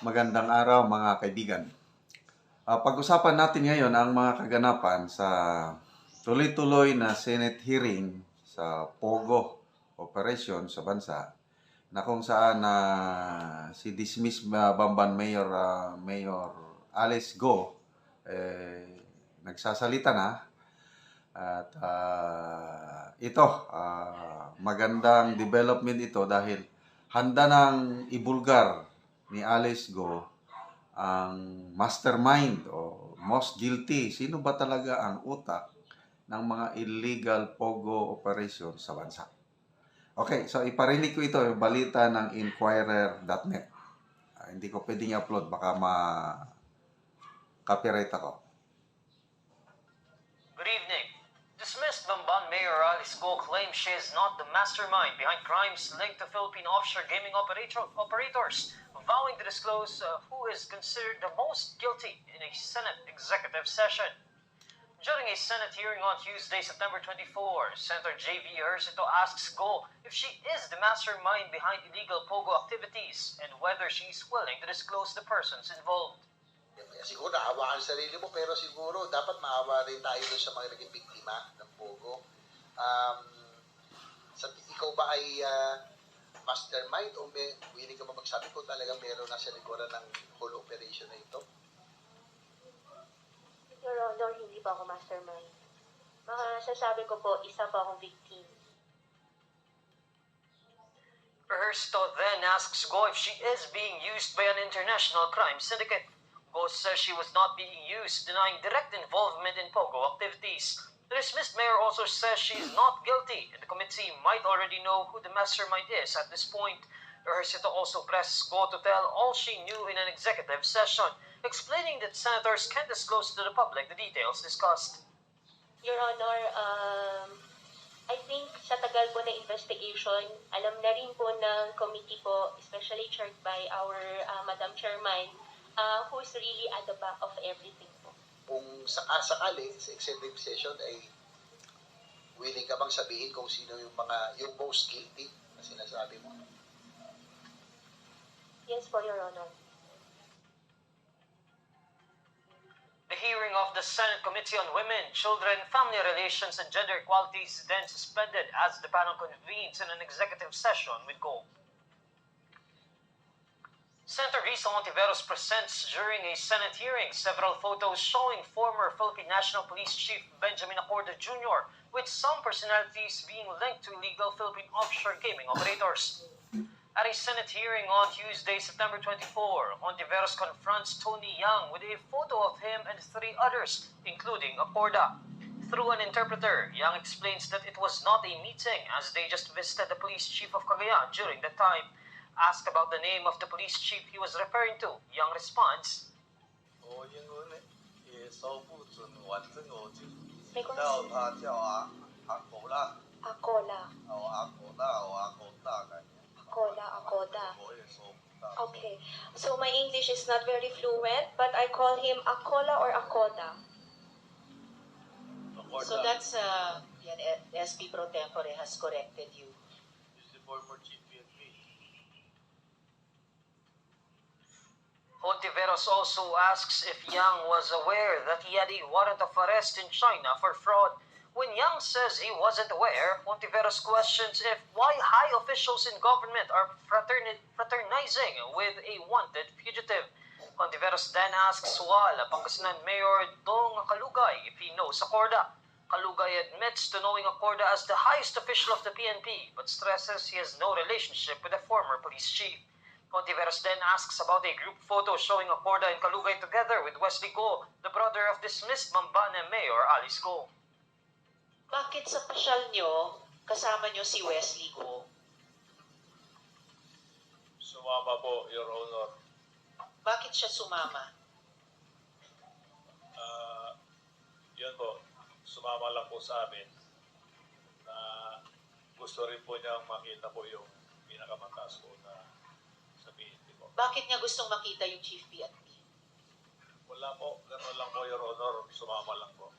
Magandang araw mga kaibigan. Ah, pag-usapan natin ngayon ang mga kaganapan sa tuloy-tuloy na Senate hearing sa Pogo operation sa bansa na kung saan na si dismiss uh, Bamban Mayor ah, Mayor Alice Go eh, nagsasalita na at ah, ito ah, magandang development ito dahil handa nang ibulgar ni Alice Go ang mastermind o most guilty. Sino ba talaga ang utak ng mga illegal pogo operation sa bansa? Okay, so iparinig ko ito, yung balita ng Inquirer.net. Ah, hindi ko pwedeng i-upload, baka ma-copyright ako. Good evening. Dismissed Bamban Mayor Alice Go claims she is not the mastermind behind crimes linked to Philippine offshore gaming operator- operators, vowing to disclose uh, who is considered the most guilty in a Senate executive session. During a Senate hearing on Tuesday, September 24, Senator J.V. Ejercito asks Go if she is the mastermind behind illegal POGO activities and whether she is willing to disclose the persons involved. Siguro naawa sa sarili mo, pero siguro dapat maawa rin tayo sa mga naging biktima ng Pogo. Um, sa, ikaw ba ay ah, mastermind o may, willing ka ba magsabi kung talagang meron na sa likuran ng whole operation na ito? Your Honor, hindi pa ako mastermind. Masasabi ko po, isa pa akong victim. Ernesto then asks Go if she is being used by an international crime syndicate. Go says she was not being used, denying direct involvement in POGO activities. The dismissed mayor also says she is not guilty, and the committee might already know who the mastermind is at this point. Ernesto also pressed Go to tell all she knew in an executive session, explaining that senators can't disclose to the public the details discussed. Your Honor, um, I think sa tagal po na investigation, alam na rin po ng committee po, especially chaired by our uh, Madam Chairman, uh, who is really at the back of everything. Kung sakasakali sa executive session ay willing ka bang sabihin kung sino yung mga yung most guilty na sinasabi mo? Yes po, Your Honor. The hearing of the Senate Committee on Women, Children, Family Relations, and Gender Equality is then suspended as the panel convenes in an executive session with Gold. Senator Risa Ontiveros presents during a Senate hearing several photos showing former Philippine National Police Chief Benjamin Acorda Jr. with some personalities being linked to illegal Philippine offshore gaming operators. At a Senate hearing on Tuesday, September 24, Ontiveros confronts Tony Young with a photo of him and three others, including Acorda. Through an interpreter, Young explains that it was not a meeting as they just visited the police chief of Cagayan during that time. Asked about the name of the police chief he was referring to, Young responds, 我英文呢也说不准，反正我就没关系叫他叫阿阿狗啦， Akola. 哦阿狗大，我阿狗大感觉， Akola, Akoda. 我也说不到。 Okay. So my English is not very fluent, but I call him Akola or Akoda. So that's, uh, yan, eh, SP Pro Tempore has corrected you. is the former chief Ontiveros also asks if Yang was aware that he had a warrant of arrest in China for fraud. When Yang says he wasn't aware, Ontiveros questions if why high officials in government are fraterni- fraternizing with a wanted fugitive. Ontiveros then asks Wala Pangasinan Mayor Dong Kalugay if he knows Acorda. Kalugay admits to knowing Acorda as the highest official of the PNP, but stresses he has no relationship with the former police chief. Ontiveros then asks about a group photo showing Acorda and Kalugay together with Wesley Go, the brother of dismissed Mambane Mayor Alice Go. Bakit sa pasyal nyo, kasama nyo si Wesley Go? Sumama po, Your Honor. Bakit siya sumama? Ah, yun po, sumama lang po sa amin na gusto rin po niyang makita po yung pinakamataas po na. Bakit niya gustong makita yung Chief PNP? Wala po, gano'n lang po, Your Honor. Sumama lang po.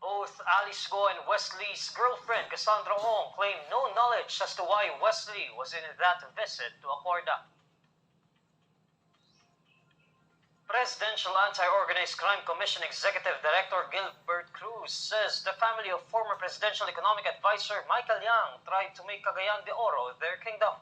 Both Alice Go and Wesley's girlfriend, Cassandra Ong, claim no knowledge as to why Wesley was in that visit to Acorda. Presidential Anti-Organized Crime Commission Executive Director Gilbert Cruz says the family of former Presidential Economic Advisor Michael Yang tried to make Cagayan de Oro their kingdom.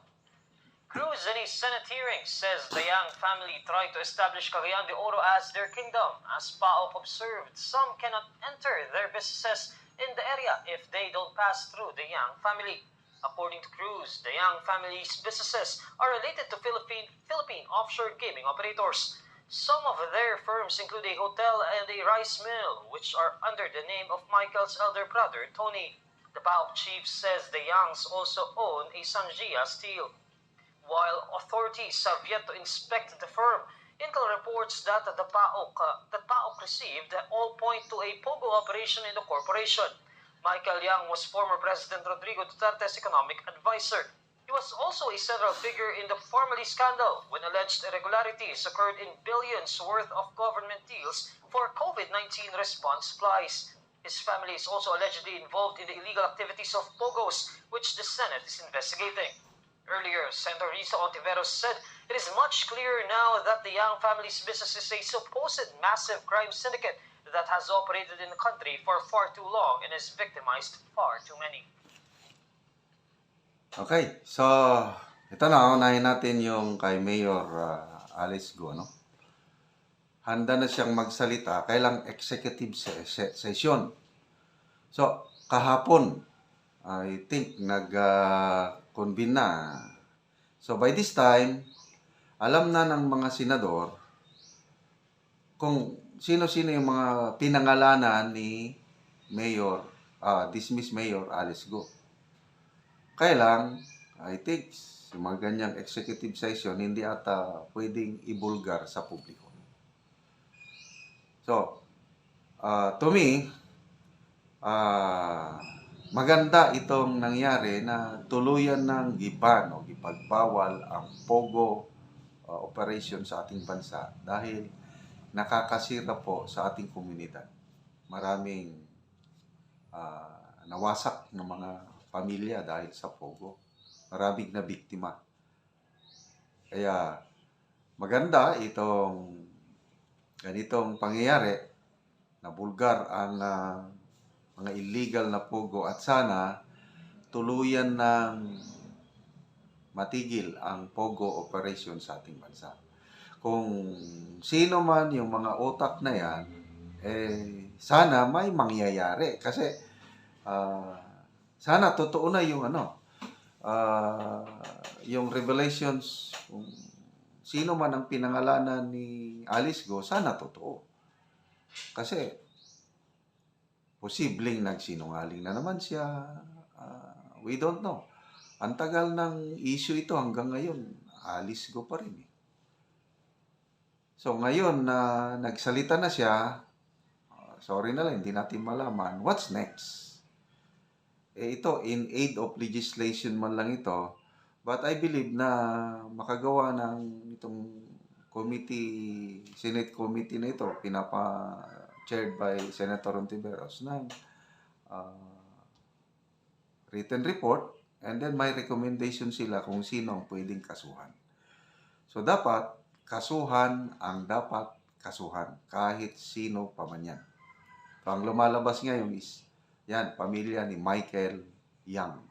Cruz in his Senate hearing says the Yang family tried to establish Cagayan de Oro as their kingdom. As PAOK observed, some cannot enter their businesses in the area if they don't pass through the Yang family. According to Cruz, the Yang family's businesses are related to Philippine, Philippine offshore gaming operators. Some of their firms include a hotel and a rice mill, which are under the name of Michael's elder brother, Tony. The PAOK chief says the Yangs also own a Sanjia steel. While authorities have yet to inspect the firm, Intel reports that the PAOK, that PAOK received all point to a POGO operation in the corporation. Michael Yang was former President Rodrigo Duterte's economic advisor. He was also a central figure in the Formally scandal when alleged irregularities occurred in billions worth of government deals for COVID-19 response supplies. His family is also allegedly involved in the illegal activities of POGOs, which the Senate is investigating. Earlier, Senator Risa Ontiveros said it is much clearer now that the Yang family's business is a supposed massive crime syndicate that has operated in the country for far too long and has victimized far too many. Okay, so ito na, unahin natin yung kay Mayor ah, Alice Go, no? Handa na siyang magsalita, kailang executive se- se- session. So, kahapon, I think, nag-convene na. So, by this time, alam na ng mga senador kung sino-sino yung mga pinangalanan ni Mayor, ah, dismiss Mayor Alice Go. Kaya lang, I think, yung mga ganyang executive session, hindi ata pwedeng ibulgar sa publiko. So, uh, to me, ah, maganda itong nangyari na tuluyan ng giban o gipagbawal ang POGO ah, operation sa ating bansa dahil nakakasira po sa ating komunidad. Maraming ah, nawasak ng mga pamilya dahil sa pogo. Maraming na biktima. Kaya maganda itong ganitong pangyayari na bulgar ang ah, mga illegal na pogo at sana tuluyan ng matigil ang pogo operation sa ating bansa. Kung sino man yung mga otak na yan, eh, sana may mangyayari. Kasi, ah, sana totoo na yung ano, ah, yung revelations, kung sino man ang pinangalanan ni Alice Go, sana totoo. Kasi, posibleng nagsinungaling na naman siya. Ah, we don't know. Ang tagal ng issue ito hanggang ngayon, Alice Go pa rin. eh. So ngayon na nagsalita na siya, ah, sorry na lang, hindi natin malaman, what's next? Eh ito, in aid of legislation man lang ito, but I believe na makagawa ng itong committee, Senate committee na ito, pinapa chaired by Senator Ontiveros ng ah, written report and then may recommendation sila kung sino ang pwedeng kasuhan. So dapat kasuhan ang dapat kasuhan kahit sino pa man yan. So, ang lumalabas ngayon is yan, pamilya ni Michael Yang.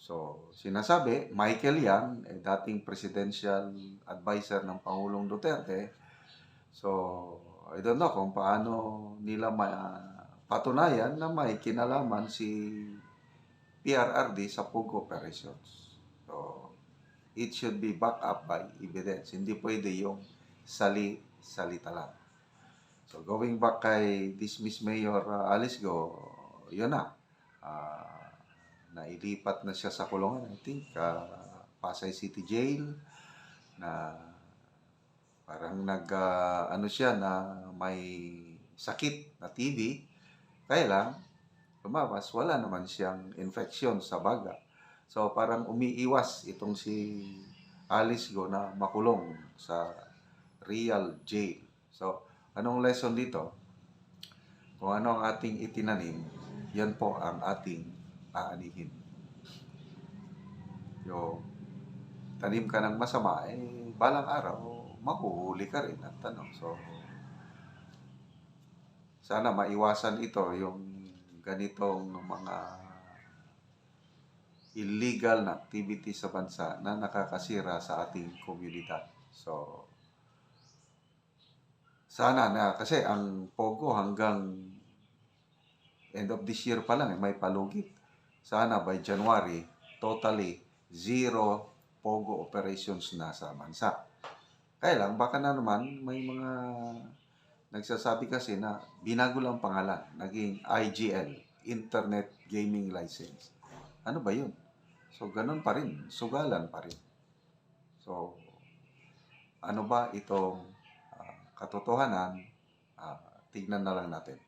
So, sinasabi, Michael Yang, eh, dating presidential advisor ng Pangulong Duterte. So, I don't know kung paano nila ma- patunayan na may kinalaman si PRRD sa PUG operations. So, it should be backed up by evidence. Hindi pwede yung sali-salita lang. So, going back kay dismiss Mayor uh, Alice Go, yun na. Ah, nailipat na siya sa kulungan. I think, uh, Pasay City Jail, na parang nag, ah, ano siya, na may sakit na TB. Kaya lang, lumabas, wala naman siyang infection sa baga. So parang umiiwas itong si Alice Go na makulong sa real jail. So anong lesson dito? Kung ano ang ating itinanim, yan po ang ating aanihin. Yung tanim ka ng masama, eh, balang araw, mahuhuli ka rin at ano. So, sana maiwasan ito yung ganitong mga illegal na activity sa bansa na nakakasira sa ating komunidad. So, sana na, kasi ang Pogo hanggang end of this year pa lang, eh, may palugit. Sana by January, totally zero Pogo operations na sa bansa. Kaya lang, baka na naman may mga nagsasabi kasi na binago lang pangalan, naging IGL, Internet Gaming License. Ano ba yun? So, ganun pa rin. Sugalan pa rin. So, ano ba itong katotohanan? Ah, tignan na lang natin.